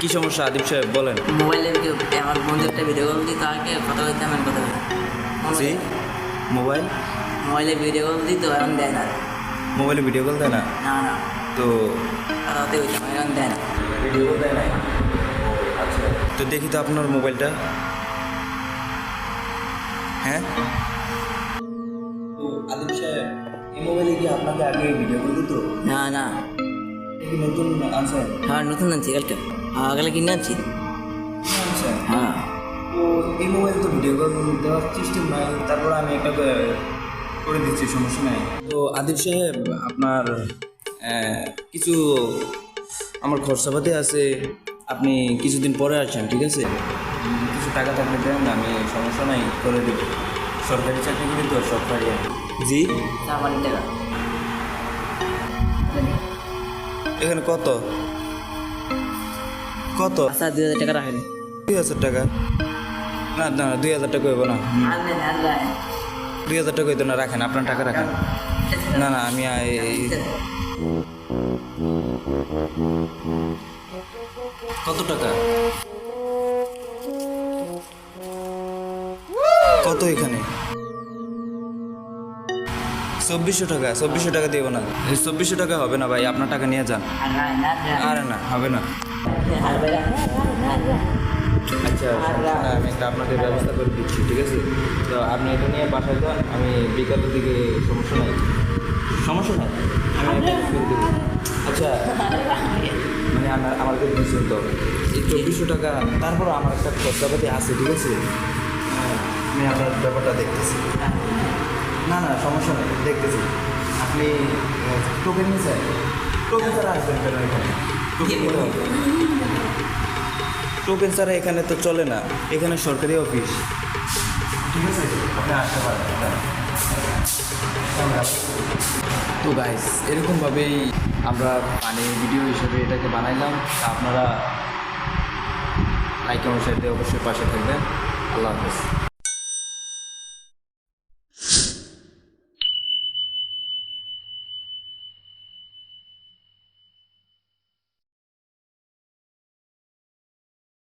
কি সমস্যা আদিব সাহেব বলেন। মোবাইলে ভিডিও আমার বন্ধু একটা ভিডিও কল দিই তাকে কথা বলতে আমি কথা বলি মোবাইল? মোবাইলে ভিডিও কল দিই তো এখন দেয় না। মোবাইলে ভিডিও কল দেয় না? না না। তো তাতে হইতাম এখন দেয় না। ভিডিও দেয় না আচ্ছা। তো দেখি তো আপনার মোবাইলটা। হ্যাঁ? আদিব সাহেব মোবাইলে কি আপনাকে আগে ভিডিও কল দিত। না না। কি নতুন আনছেন হ্যাঁ নতুন আনছি কালকে। হ্যাঁ কালকে কিনে আনছি। আনছেন হ্যাঁ। তো এই মোবাইল তো ভিডিও কল দেওয়ার সিস্টেম নাই তারপর আমি একটা করে- দিচ্ছি সমস্যা নাই। তো আদিব সাহেব আপনার কিছু আমার খরচাপাতি আছে আপনি কিছুদিন পরে আসেন ঠিক আছে? কিছু টাকা থাকলে দেন আমি সমস্যা নাই করে দেব। সরকারি চাকরি করি তো সরকারি জি? পানি টাকা। এখানে কত? কত? আচ্ছা দুই হাজার টাকা রাখেন। দুই হাজার টাকা? না না দুই হাজার টাকা হইব না। দুই হাজার টাকা হইতো না রাখেন আপনার টাকা রাখেন। না না আমি কত টাকা? কত এখানে? চব্বিশশো টাকা চব্বিশশো টাকা দিব না। চব্বিশশো টাকা হবে না ভাই, আপনার টাকা নিয়ে যান। আর না, হবে না। আচ্ছা আমি একটা আপনাকে ব্যবস্থা করে দিচ্ছি, ঠিক আছে? তো আপনি এটা নিয়ে বাসায় যান, আমি বিকালের দিকে সমস্যা নাই। সমস্যা নাই? আচ্ছা মানে আমার আমাকে দিচ্ছেন তো এই চব্বিশশো টাকা তারপর আমার একটা খরচাপাতি আছে, ঠিক আছে? হ্যাঁ, আমি আপনার ব্যাপারটা দেখতেছি। না না সমস্যা নেই দেখতেছি। আপনি টোকেন নিয়েছেন টোকেন ছাড়া আসবেন কেন এখানে? টোকেন টোকেন ছাড়া এখানে তো চলে না এখানে সরকারি অফিস। ঠিক আছে আপনি আসতে পারেন তো গাইস এরকমভাবেই আমরা মানে ভিডিও হিসেবে এটাকে বানাইলাম। তা আপনারা লাইক শেয়ার অবশ্যই পাশে থাকবেন। আল্লাহ হাফেজ।